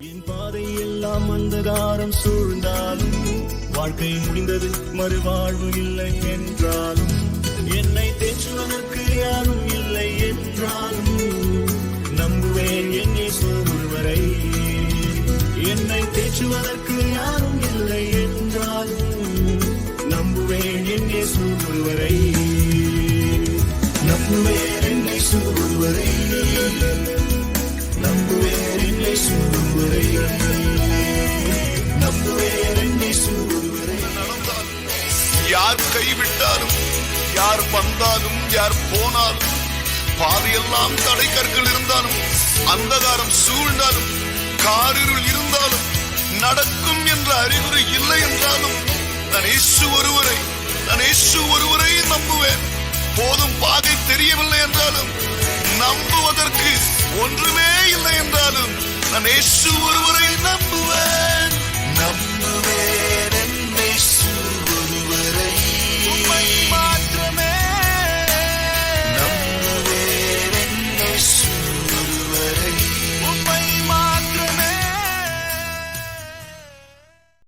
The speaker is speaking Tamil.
என் பாதை எல்லாம் அந்தகாரம் சூழ்ந்தாலும் வாழ்க்கை முடிந்தது மறுவாழ்வு இல்லை என்றாலும் என்னை தேற்றுவதற்கு யாரும் இல்லை என்றாலும் நம்புவேன் என்னை ஒருவரை. என்னை தேற்றுவதற்கு யாரும் இல்லை என்றாலும் நம்புவேன் என்னை ஒருவரை. நம்புவேன் என்னை ஒருவரை. நம்புவேன் யார் கைவிட்டாலும் யார் வந்தாலும் யார் போனாலும் பாதையெல்லாம் தடை கற்கள் இருந்தாலும் அந்தகாரம் சூழ்ந்தாலும் காரிருள் இருந்தாலும் நடக்கும் என்ற அறிகுறி இல்லை என்றாலும் தனேசு ஒருவரை தனேசு ஒருவரை நம்புவேன். போதும் பாதை தெரியவில்லை என்றாலும் நம்புவதற்கு ஒன்றுமே இல்லை என்றாலும் நான் ஒருவரை நம்ப